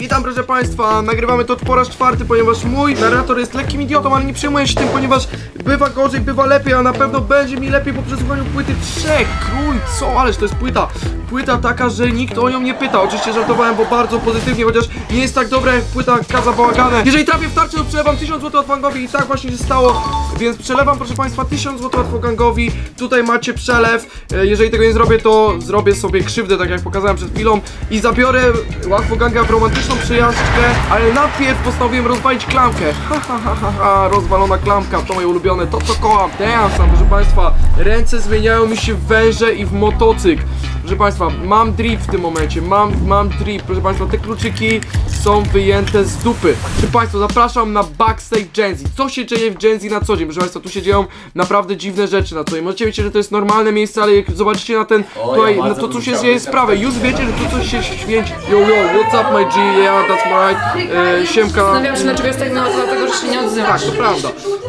Witam proszę Państwa, nagrywamy to po raz czwarty, ponieważ mój narrator jest lekkim idiotą, ale nie przejmuję się tym, ponieważ bywa gorzej, bywa lepiej, a na pewno będzie mi lepiej po przesłuchaniu płyty Trzech Krój, co? Ależ to jest płyta, płyta taka, że nikt o nią nie pyta, oczywiście żartowałem, bo bardzo pozytywnie, chociaż nie jest tak dobra jak płyta Kaza Bałagane. Jeżeli trafię w tarczę, to przelewam 1000 zł od Wangowi i tak właśnie się stało, więc przelewam proszę Państwa 1000 zł od Wangowi, tutaj macie przelew, E, jeżeli tego nie zrobię, to zrobię sobie krzywdę, tak jak pokazałem przed chwilą i zabiorę łatwo ganga w romantyczną przyjaźdźkę, ale najpierw postanowiłem rozwalić klamkę. Ha, ha, ha, ha, ha, rozwalona klamka, to moje ulubione, to co kocham. Damn, sam, proszę Państwa, ręce zmieniają mi się w węże i w motocykl. Proszę Państwa, mam drip w tym momencie, mam, mam drip, proszę Państwa, te kluczyki są wyjęte z dupy. Proszę Państwa, zapraszam na backstage Genzi. Co się dzieje w Genzi na co dzień? Proszę Państwa, tu się dzieją naprawdę dziwne rzeczy na co dzień. Możecie myśleć, że to jest normalne miejsce, ale jak zobaczycie na ten, tutaj, na to co się dzieje sprawę, już wiecie, że tu coś się święci. Yo, yo, what's up my G, yeah, that's my right. E, siemka. Zastanawiam się, dlaczego jest tak mało, dlatego, że się nie Tak, odzywasz. to prawda.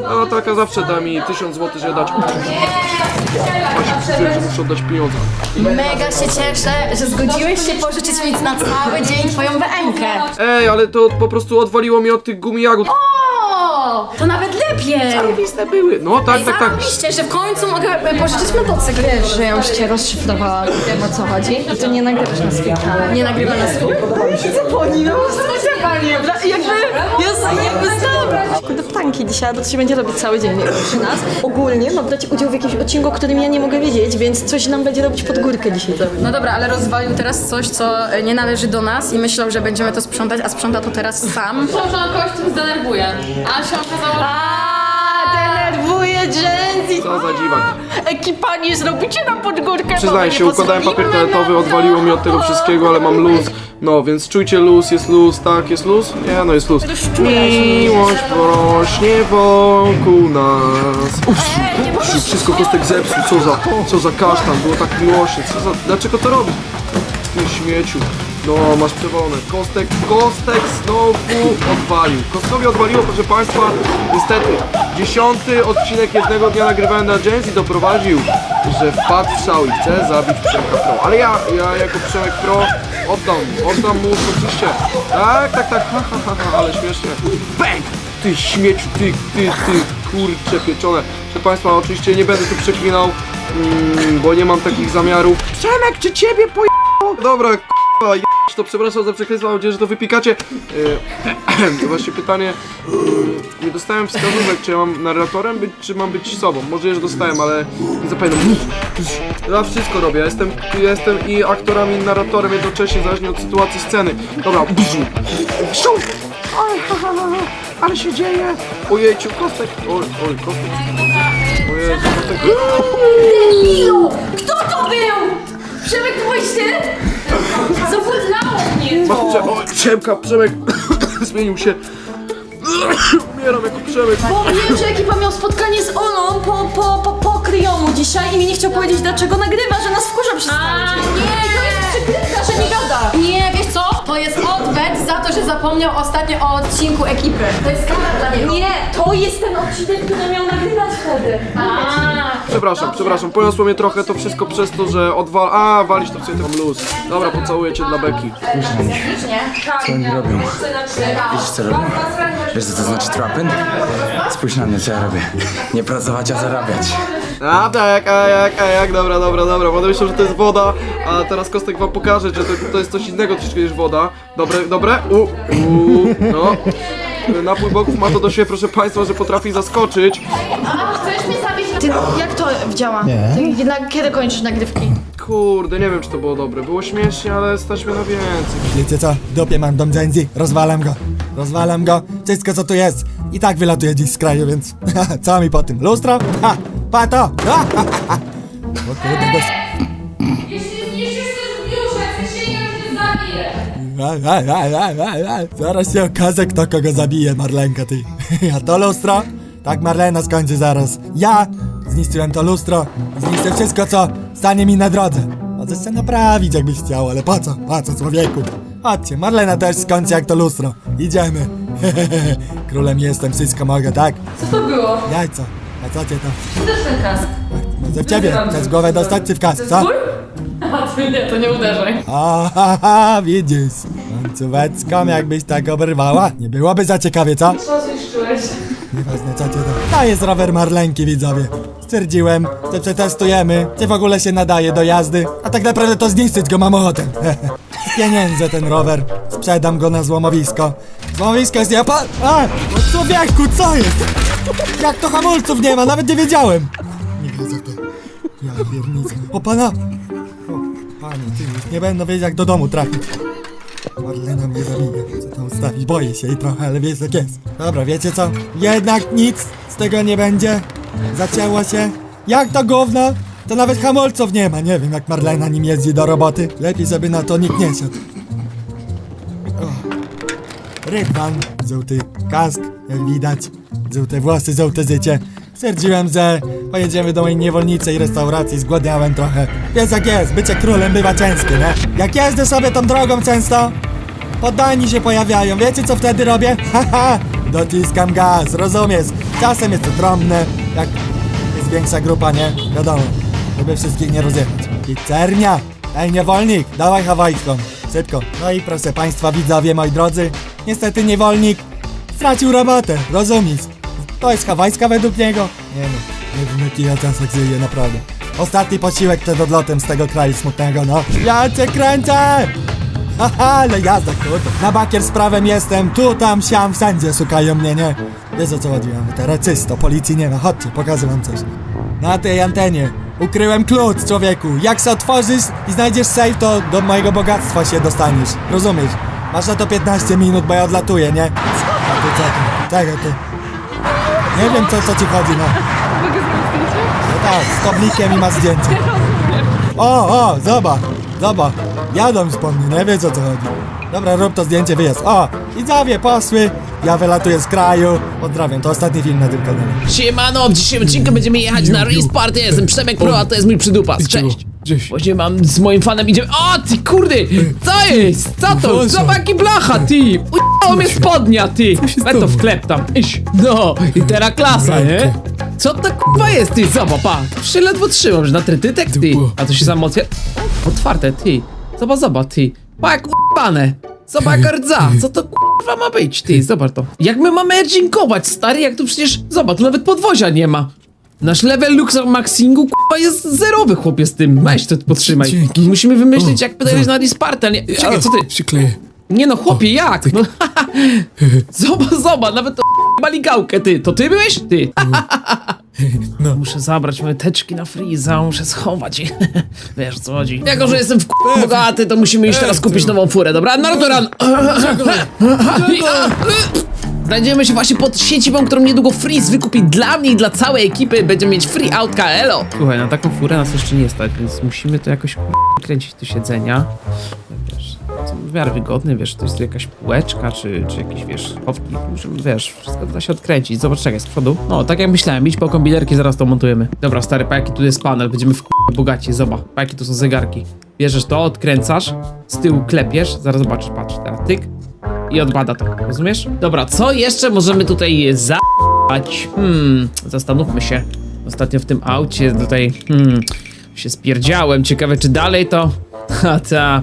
A Natalka zawsze da mi 1000 zł, żeby dać. Właśnie, że muszę oddać pieniądze. Mega się cieszę, że zgodziłeś się pożyczyć mi na cały dzień twoją BM-kę. Ej, ale to po prostu odwaliło mnie od tych gumi jagód. O, to nawet lepiej. Zarobiste były. No tak, tak, tak. Zarobiście, że w końcu mogę pożyczyć motocykl. Wiesz, że ja już cię rozszyfrowałam, wiem o co chodzi. I to nie nagrywasz na swój kanał. Nie nagrywa na swój. Jakby, jest jakby Kurde, dzisiaj, bo to się będzie robić cały dzień przy nas. Ogólnie mam brać udział w jakimś odcinku, o którym ja nie mogę wiedzieć, więc coś nam będzie robić pod górkę dzisiaj. No dobra, ale rozwalił teraz coś, co e, nie należy do nas i myślał, że będziemy to sprzątać, a sprząta to teraz sam. On kogoś tym zdenerwuje, a się okazało, że Denerwuje Jenzy! Co za dziwak. Ekipa, nie zrobicie na podgórkę, Przyznaję się, układałem papier toaletowy, odwaliło mi od tego wszystkiego, ale mam luz. No, więc czujcie luz, jest luz, tak, jest luz? Nie, no jest luz. Miłość porośnie wokół nas. Uff, wszystko kostek zepsuł, co za, co za kasztan, było tak miłośnie, co za, dlaczego to robisz? Ty śmieciu. No, masz przewolone. Kostek, Kostek znowu odwalił. Kostkowi odwaliło, proszę Państwa, niestety. Dziesiąty odcinek jednego dnia nagrywałem na Jens i doprowadził, że wpadł w szał i chce zabić Przemka Pro. Ale ja, ja jako Przemek Pro oddam, oddam mu oczywiście. Tak, tak, tak, ha, ha, ha, ha ale śmiesznie. Bang! Ty śmieciu, ty, ty, ty, kurcze pieczone. Proszę Państwa, oczywiście nie będę tu przeklinał, mm, bo nie mam takich zamiarów. Przemek, czy ciebie po Dobra, to przepraszam za przekleństwo, mam nadzieję, że to wypikacie. Yy, to właśnie pytanie, yy, nie dostałem wskazówek, czy ja mam narratorem być, czy mam być sobą. Może już dostałem, ale nie zapamiętam. Ja wszystko robię, ja jestem, ja jestem i aktorem, i narratorem jednocześnie, zależnie od sytuacji sceny. Dobra, ale się dzieje. Ojejciu, kostek. Oj, oj, kostek. Ojej, kostek. Ilu? Kto to był? Przemek, to byłeś ty? Prze... O, Przemka, Przemek zmienił się. Umieram jako Przemek. Bo wiem, że ekipa miał spotkanie z Olą po, po, po, po kryjomu dzisiaj i mi nie chciał powiedzieć, dlaczego nagrywa, że nas wkurza przez cały zapomniał ostatnio o odcinku ekipy. To jest kara dla niego. Nie, to jest ten odcinek, który miał nagrywać wtedy. Przepraszam, przepraszam, poniosło mnie trochę to wszystko przez to, że odwal... A, walić to w sobie mam luz. Dobra, pocałuję cię dla Beki. Co oni robią? Wiesz co robią? Wiesz co to znaczy trapen? Spójrz na mnie co ja robię. Nie pracować, a zarabiać. A tak, a jak, a jak, dobra, dobra, dobra. Będę myślał, że to jest woda, a teraz Kostek wam pokaże, że to, to jest coś innego troszeczkę niż woda. Dobre, dobre? U, u, no. Napój boków ma to do siebie, proszę państwa, że potrafi zaskoczyć. Chcesz mnie zabić? Ty, jak to działa? Nie. Ty, na, kiedy kończysz nagrywki? Kurde, nie wiem, czy to było dobre. Było śmiesznie, ale stać mnie na więcej. Wiecie co? W dupie mam dom Genzi, rozwalam go. Rozwalam go, wszystko co tu jest. I tak wylatuje dziś z kraju, więc co mi po tym? Lustro? Ha! Ha, ha, ha. O kurde, gos... jeśli zniszczysz przysięgam, że zabiję. A, a, a, a, a, a. Zaraz się okaże, kto kogo zabije, Marlenka, ty. A to lustro? Tak Marlena skończy zaraz. Ja zniszczyłem to lustro. Zniszczę wszystko, co stanie mi na drodze. Możesz się naprawić, jakbyś chciał, ale po co? Po co, człowieku? Chodźcie, Marlena też skończy jak to lustro. Idziemy. Królem jestem, wszystko mogę, tak? Co to było? Jajco. A co cię tam? Też ten kask. Może w ciebie? Chcesz głowę dostać czy w kask, co? Twój? Nie, to nie uderzaj. Aha, widzisz. Końcóweczką jakbyś tak oberwała. Nie byłoby za ciekawie, co? Co zniszczyłeś? Nieważne, co cię to... To jest rower Marlenki, widzowie. Stwierdziłem, że przetestujemy, czy w ogóle się nadaje do jazdy. A tak naprawdę to zniszczyć go mam ochotę. Pieniędzę ten rower. Sprzedam go na złomowisko. Złomowisko jest Japan... A! No człowieku, co jest? Jak to hamulców nie ma? Nawet nie wiedziałem. Nie wiedzę to. Ja piernicę. O pana! O, panie, ty już nie będę wiedział jak do domu trafić. Marlena mnie zabije. Chcę to ustawić. Boję się jej trochę, ale wiesz jak jest. Dobra, wiecie co? Jednak nic z tego nie będzie. Zacięło się. Jak to gówno? To nawet hamulców nie ma. Nie wiem jak Marlena nim jeździ do roboty. Lepiej żeby na to nikt nie siadł. Rydwan, żółty kask, jak widać. Żółte włosy, żółte życie. Stwierdziłem, że pojedziemy do mojej niewolniczej i restauracji, zgłodniałem trochę. Wiesz jak jest, bycie królem bywa ciężkie, nie? Jak jeżdżę sobie tą drogą często, poddani się pojawiają. Wiecie co wtedy robię? Haha, dociskam gaz, rozumiesz? Czasem jest to trąbne, jak jest większa grupa, nie? Wiadomo, żeby wszystkich nie rozjechać. Pizzernia! Ej, niewolnik, dawaj hawajską. Szybko. No i proszę państwa, widzowie, moi drodzy, niestety niewolnik stracił robotę, rozumiesz? To jest hawajska według niego? Nie no, nie wiem jaki ja czasach naprawdę. Ostatni posiłek przed odlotem z tego kraju smutnego, no. Ja cię kręcę! Haha, ale jazda, kurde. Na bakier z prawem jestem, tu, tam, siam, wszędzie szukają mnie, nie? Wiesz o co chodzi, mamy teraz policji nie ma, chodźcie, pokażę wam coś. Na tej antenie ukryłem klucz, człowieku. Jak się otworzysz i znajdziesz safe, to do mojego bogactwa się dostaniesz. Rozumiesz? Masz na to 15 minut, bo ja odlatuję, nie? A ty tu? Czego tu? Nie wiem, co, co ci chodzi, no. No tak, z koblikiem i ma zdjęcie. O, o, zobacz, zobacz. Jadą z po mnie, nie wiesz o co chodzi. Dobra, rób to zdjęcie, wyjazd. O, widzowie poszły. Ja wylatuję z kraju. Pozdrawiam, to ostatni film na tym kanale. Siemano, w dzisiejszym odcinku będziemy jechać na Race Party, ja jestem Przemek Pro, a to jest mój przydupas, cześć! Właśnie mam z moim fanem idziemy. O ty kurde! Co jest? Co to? Zobacz jaki blacha ty! Ujechało mnie spodnia ty! Weź to wklep tam, iść! No i teraz klasa, nie? Co to kurwa jest ty? Zobacz, pa! Jeszcze ledwo trzymam, że na tretytek ty! A to się za emocje... Otwarte ty! Zobacz, zobacz ty! Pa jak u***ane! Zobacz rdza! Co to kurwa ma być ty? Zobacz to! Jak my mamy edgingować stary? Jak tu przecież... Zobacz, tu nawet podwozia nie ma! Nasz level Lux Maxingu kurwa jest zerowy chłopie z tym. Weź to podtrzymaj. Dzięki. Musimy wymyślić O, jak podejść na Disparta, nie? Czekaj, co ty? Przykleję. Nie no chłopie, jak? No, zobacz, zobacz, nawet to maligałkę ty. To ty byłeś? Ty. No. Muszę zabrać moje teczki na Freeza, muszę schować je. Wiesz o co chodzi. Jako, że jestem w bogaty, to musimy iść teraz kupić nową furę, dobra? No to ran. Znajdziemy się właśnie pod siedzibą, którą niedługo Freeze wykupi dla mnie i dla całej ekipy. Będziemy mieć free autka, elo! Słuchaj, na taką furę nas jeszcze nie stać, więc musimy to jakoś kręcić do siedzenia. Są w miarę wygodne, wiesz, to jest jakaś półeczka, czy, czy jakieś, wiesz, musimy, wiesz, wszystko da się odkręcić. Zobacz, czekaj, z przodu. No, tak jak myślałem, idź po kombinerki, zaraz to montujemy. Dobra, stary, pa jaki tu jest panel, będziemy w bogaci, zobacz, pa jakie tu są zegarki. Bierzesz to, odkręcasz, z tyłu klepiesz, zaraz zobaczysz, patrz, teraz tyk i odbada to, rozumiesz? Dobra, co jeszcze możemy tutaj za***ać? Hmm, zastanówmy się. Ostatnio w tym aucie tutaj, hmm, się spierdziałem, ciekawe czy dalej to... Ha, ta...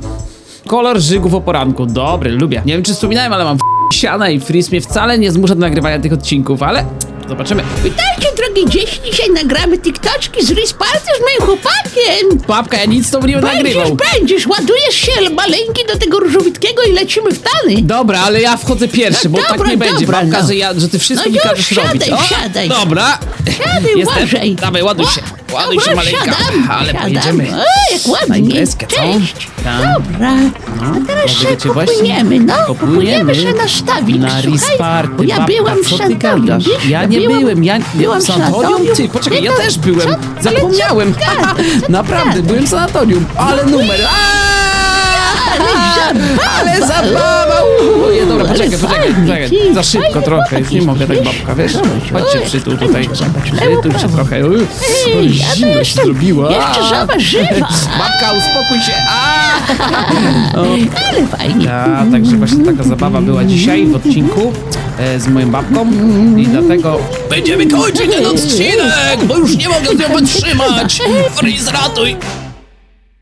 Kolor żygów o poranku, dobry, lubię. Nie wiem czy wspominałem, ale mam siana i Freeze mnie wcale nie zmusza do nagrywania tych odcinków, ale zobaczymy. Witajcie drogie dzieci, dzisiaj nagramy tiktoczki z Risparty z moim chłopakiem. Babka, ja nic z tobą nie Będziesz, nagrywał. będziesz, ładujesz się maleńki do tego różowitkiego i lecimy w tany. Dobra, ale ja wchodzę pierwszy, bo No tak dobra, nie będzie. dobra, Babka, no. że, ja, że ty wszystko No mi już, każesz siadaj, robić. siadaj. Dobra. Siadaj, Jestem. uważaj. Dawaj, ładuj się. O, Ładuj się, dobra, maleńka. siadam, Ale siadam. pojedziemy. O, jak Na ładnie. imprezkę, co? Cześć. Tam. Dobra. A teraz się cię właśnie no. Kupujemy się na stawik. Na Słuchaj, Risparty, bo ja byłam w co ty sanatorium, gadasz? wiesz? Ja nie byłem, ja byłam w sanatorium? Ty, poczekaj, ja też byłem. Zapomniałem. Naprawdę, byłem w sanatorium. Ale numer. Aaaa! Ale zabawa! Uje, dobra, poczekaj, poczekaj, poczekaj. Za szybko trochę, już nie mogę tak babka, wiesz? Chodźcie przytul tutaj. Przytul się trochę. Uj, Ej, a Zimno się jestem zrobiło. Jeszcze A! żaba żywa. Babka, uspokój się. A! Ale fajnie. Ja, także właśnie taka zabawa była dzisiaj w odcinku e, z moją babką i dlatego będziemy kończyć ten odcinek, bo już nie mogę z nią wytrzymać. Freeze, ratuj!